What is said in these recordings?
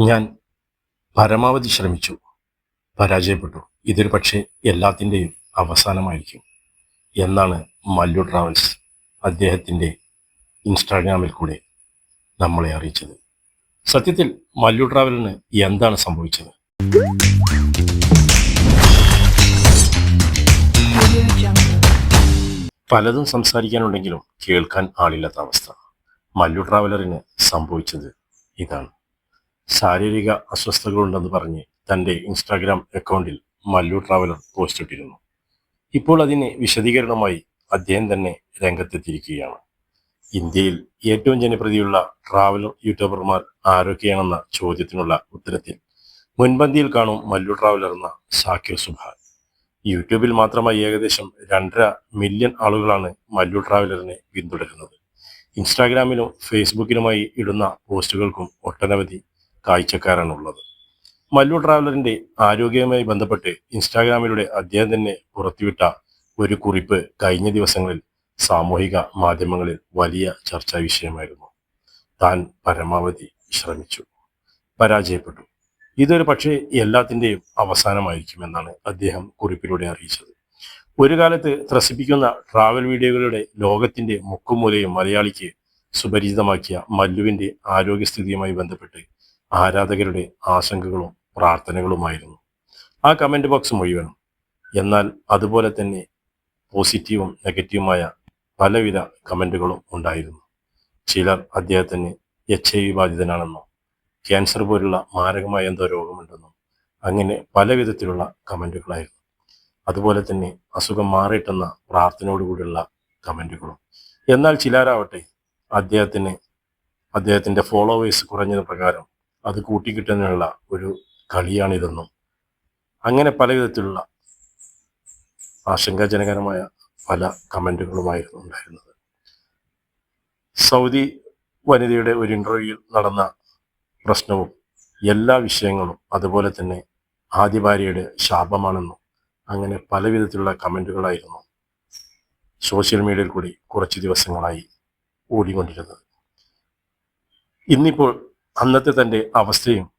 ഞാൻ പരമാവധി ശ്രമിച്ചു. പരാജയപ്പെട്ടു. ഇതൊരു പക്ഷേ എല്ലാത്തിന്റെയും അവസാനമായിരിക്കും. എന്നാണ് മല്ലു ട്രാവൽസ് അദ്ദേഹത്തിന്റെ ഇൻസ്റ്റാഗ്രാമിൽ കൂടെ നമ്മളെ അറിയിച്ചത്. സത്യത്തിൽ മല്ലു ട്രാവലിന് എന്താണ് സംഭവിച്ചത്? പലതും സംസാരിക്കാനുണ്ടെങ്കിലും കേൾക്കാൻ ആളില്ലാത്ത അവസ്ഥ. മല്ലു ട്രാവലറിന് സംഭവിച്ചത് ഇതാണ്. ശാരീരിക അസ്വസ്ഥതകളുണ്ടെന്ന് പറഞ്ഞ് തന്റെ ഇൻസ്റ്റാഗ്രാം അക്കൗണ്ടിൽ മല്ലു ട്രാവലർ പോസ്റ്റ് ഇട്ടിരുന്നു. ഇപ്പോൾ അതിന് വിശദീകരണമായി അദ്ദേഹം തന്നെ രംഗത്തെത്തിയിരിക്കുകയാണ്. ഇന്ത്യയിൽ ഏറ്റവും ജനപ്രീതിയുള്ള ട്രാവലർ യൂട്യൂബർമാർ ആരൊക്കെയാണെന്ന ചോദ്യത്തിനുള്ള ഉത്തരത്തിൽ മുൻപന്തിയിൽ കാണും മല്ലു ട്രാവലർ എന്ന സാക്കിർ സുഭാൻ. യൂട്യൂബിൽ മാത്രമായി ഏകദേശം രണ്ടര മില്യൺ ആളുകളാണ് മല്ലു ട്രാവലറിനെ പിന്തുടരുന്നത്. ഇൻസ്റ്റാഗ്രാമിലും ഫേസ്ബുക്കിലുമായി ഇടുന്ന പോസ്റ്റുകൾക്കും ഒട്ടനവധി കാഴ്ചക്കാരാണ് ഉള്ളത് മല്ലു ട്രാവലറിന്റെ ആരോഗ്യവുമായി ബന്ധപ്പെട്ട് ഇൻസ്റ്റാഗ്രാമിലൂടെ അദ്ദേഹം തന്നെ പുറത്തുവിട്ട ഒരു കുറിപ്പ് കഴിഞ്ഞ ദിവസങ്ങളിൽ സാമൂഹിക മാധ്യമങ്ങളിൽ വലിയ ചർച്ചാ വിഷയമായിരുന്നു. താൻ പരമാവധി ശ്രമിച്ചു പരാജയപ്പെട്ടു. ഇതൊരു പക്ഷേ എല്ലാത്തിന്റെയും അവസാനമായിരിക്കുമെന്നാണ് അദ്ദേഹം കുറിപ്പിലൂടെ അറിയിച്ചത്. ഒരു കാലത്ത് ത്രസിപ്പിക്കുന്ന ട്രാവൽ വീഡിയോകളുടെ ലോകത്തിന്റെ മുക്കുമൂലയും മലയാളിക്ക് സുപരിചിതമാക്കിയ മല്ലുവിന്റെ ആരോഗ്യസ്ഥിതിയുമായി ബന്ധപ്പെട്ട് ആരാധകരുടെ ആശങ്കകളും പ്രാർത്ഥനകളുമായിരുന്നു. ആ കമന്റ് ബോക്സ് മുഴുവനും എന്നാൽ അതുപോലെ തന്നെ പോസിറ്റീവും നെഗറ്റീവുമായ പലവിധ കമന്റുകളും ഉണ്ടായിരുന്നു. ചിലർ അദ്ദേഹത്തിന് എച്ച് ഐ വി ബാധിതനാണെന്നും ക്യാൻസർ പോലുള്ള മാരകമായ എന്തോ രോഗമുണ്ടെന്നും അങ്ങനെ പല വിധത്തിലുള്ള കമന്റുകളായിരുന്നു അതുപോലെ തന്നെ അസുഖം മാറിയിട്ടെന്ന പ്രാർത്ഥനയോടുകൂടിയുള്ള കമന്റുകളും എന്നാൽ ചിലരാവട്ടെ അദ്ദേഹത്തിന് അദ്ദേഹത്തിന്റെ ഫോളോവേഴ്സ് കുറഞ്ഞത് പ്രകാരം അത് കൂട്ടിക്കിട്ടുന്നതിനുള്ള ഒരു കളിയാണിതെന്നും അങ്ങനെ പല വിധത്തിലുള്ള ആശങ്കാജനകരമായ പല കമന്റുകളുമായിരുന്നു ഉണ്ടായിരുന്നത്. സൗദി വനിതയുടെ ഒരു ഇന്റർവ്യൂവിൽ നടന്ന പ്രശ്നവും എല്ലാ വിഷയങ്ങളും അതുപോലെ തന്നെ ആദ്യ ഭാര്യയുടെ ശാപമാണെന്നും അങ്ങനെ പല വിധത്തിലുള്ള കമന്റുകളായിരുന്നു സോഷ്യൽ മീഡിയയിൽ കൂടി കുറച്ച് ദിവസങ്ങളായി ഓടിക്കൊണ്ടിരുന്നത്. ഇന്നിപ്പോൾ അന്നത്തെ തന്റെ അവസ്ഥയും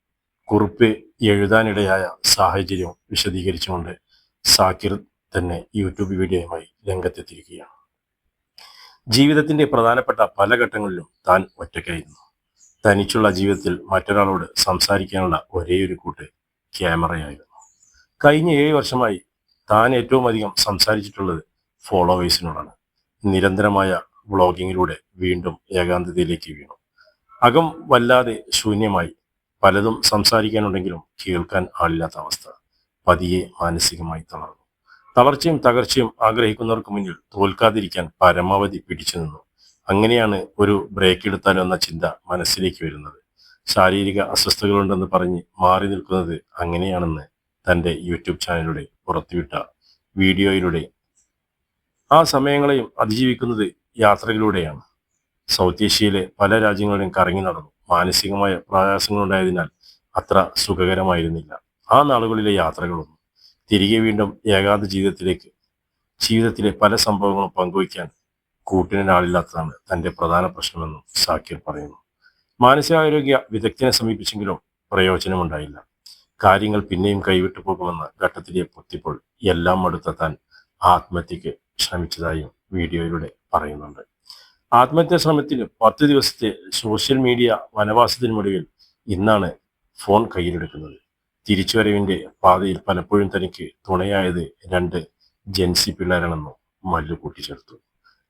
കുറിപ്പ് എഴുതാനിടയായ സാഹചര്യവും വിശദീകരിച്ചുകൊണ്ട് സാക്കിർ തന്നെ യൂട്യൂബ് വീഡിയോയുമായി രംഗത്തെത്തിയിരിക്കുകയാണ്. ജീവിതത്തിന്റെ പ്രധാനപ്പെട്ട പല ഘട്ടങ്ങളിലും താൻ ഒറ്റയ്ക്കായിരുന്നു. തനിച്ചുള്ള ജീവിതത്തിൽ മറ്റൊരാളോട് സംസാരിക്കാനുള്ള ഒരേയൊരു കൂട്ട് ക്യാമറയായിരുന്നു. കഴിഞ്ഞ ഏഴ് വർഷമായി താൻ ഏറ്റവും അധികം സംസാരിച്ചിട്ടുള്ളത് ഫോളോവേഴ്സിനോടാണ്. നിരന്തരമായ വ്ളോഗിങ്ങിലൂടെ വീണ്ടും ഏകാന്തതയിലേക്ക് വീണു. അകം വല്ലാതെ ശൂന്യമായി. പലതും സംസാരിക്കാനുണ്ടെങ്കിലും കേൾക്കാൻ ആളില്ലാത്ത അവസ്ഥ പതിയെ മാനസികമായി തളർന്നു. തളർച്ചയും തകർച്ചയും ആഗ്രഹിക്കുന്നവർക്ക് മുന്നിൽ തോൽക്കാതിരിക്കാൻ പരമാവധി പിടിച്ചു നിന്നു. അങ്ങനെയാണ് ഒരു ബ്രേക്ക് എടുത്താലോ എന്ന ചിന്ത മനസ്സിലേക്ക് വരുന്നത്. ശാരീരിക അസ്വസ്ഥതകളുണ്ടെന്ന് പറഞ്ഞ് മാറി നിൽക്കുന്നത് അങ്ങനെയാണെന്ന് തന്റെ യൂട്യൂബ് ചാനലിലൂടെ പുറത്തുവിട്ട വീഡിയോയിലൂടെ. ആ സമയങ്ങളെയും അതിജീവിക്കുന്നത് യാത്രകളിലൂടെയാണ്. സൗത്ത് ഏഷ്യയിലെ പല രാജ്യങ്ങളിലും കറങ്ങി നടന്നു. മാനസികമായ പ്രയാസങ്ങളുണ്ടായതിനാൽ അത്ര സുഖകരമായിരുന്നില്ല. ആ നാളുകളിലെ യാത്രകളൊന്നും തിരികെ വീണ്ടും ഏകാന്ത ജീവിതത്തിലേക്ക് ജീവിതത്തിലെ പല സംഭവങ്ങളും പങ്കുവയ്ക്കാൻ കൂട്ടിനാളില്ലാത്തതാണ് തന്റെ പ്രധാന പ്രശ്നമെന്നും സാക്കിർ പറയുന്നു. മാനസികാരോഗ്യ വിദഗ്ധനെ സമീപിച്ചെങ്കിലും പ്രയോജനമുണ്ടായില്ല. കാര്യങ്ങൾ പിന്നെയും കൈവിട്ടു പോകുമെന്ന ഘട്ടത്തിലെ പൊത്തിപ്പോൾ എല്ലാം അടുത്ത താൻ ആത്മഹത്യക്ക് ശ്രമിച്ചതായും വീഡിയോയിലൂടെ പറയുന്നുണ്ട്. ആത്മഹത്യാ ശ്രമത്തിന് പത്ത് ദിവസത്തെ സോഷ്യൽ മീഡിയ വനവാസത്തിനുമൊടുവിൽ ഇന്നാണ് ഫോൺ കയ്യിലെടുക്കുന്നത്. തിരിച്ചുവരവിന്റെ പാതയിൽ പലപ്പോഴും തനിക്ക് തുണയായത് രണ്ട് ജെൻസി പിള്ളേരാണെന്നും മല്ലു കൂട്ടിച്ചേർത്തു.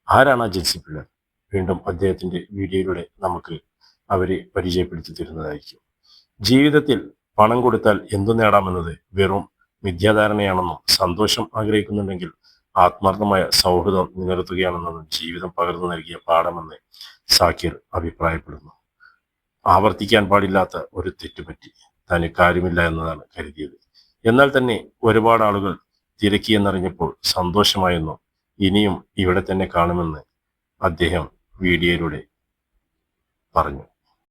ആരാണ് ആ ജെൻസി പിള്ളേർ? വീണ്ടും അദ്ദേഹത്തിന്റെ വീഡിയോയിലൂടെ നമുക്ക് അവരെ പരിചയപ്പെടുത്തി തരുന്നതായിരിക്കും. ജീവിതത്തിൽ പണം കൊടുത്താൽ എന്തു നേടാമെന്നത് വെറും മിഥ്യാധാരണയാണെന്നും സന്തോഷം ആഗ്രഹിക്കുന്നുണ്ടെങ്കിൽ ആത്മാർത്ഥമായ സൗഹൃദം നിലനിർത്തുകയാണെന്നതും ജീവിതം പകർന്നു നൽകിയ പാഠമെന്ന് സാക്കിർ അഭിപ്രായപ്പെടുന്നു. ആവർത്തിക്കാൻ പാടില്ലാത്ത ഒരു തെറ്റുപറ്റി തന് കാര്യമില്ല എന്നതാണ് കരുതിയത്. എന്നാൽ തന്നെ ഒരുപാട് ആളുകൾ തിരക്കി തിരക്കിയെന്നറിഞ്ഞപ്പോൾ സന്തോഷമായെന്നും ഇനിയും ഇവിടെ തന്നെ കാണുമെന്ന് അദ്ദേഹം വീഡിയോയിലൂടെ പറഞ്ഞു.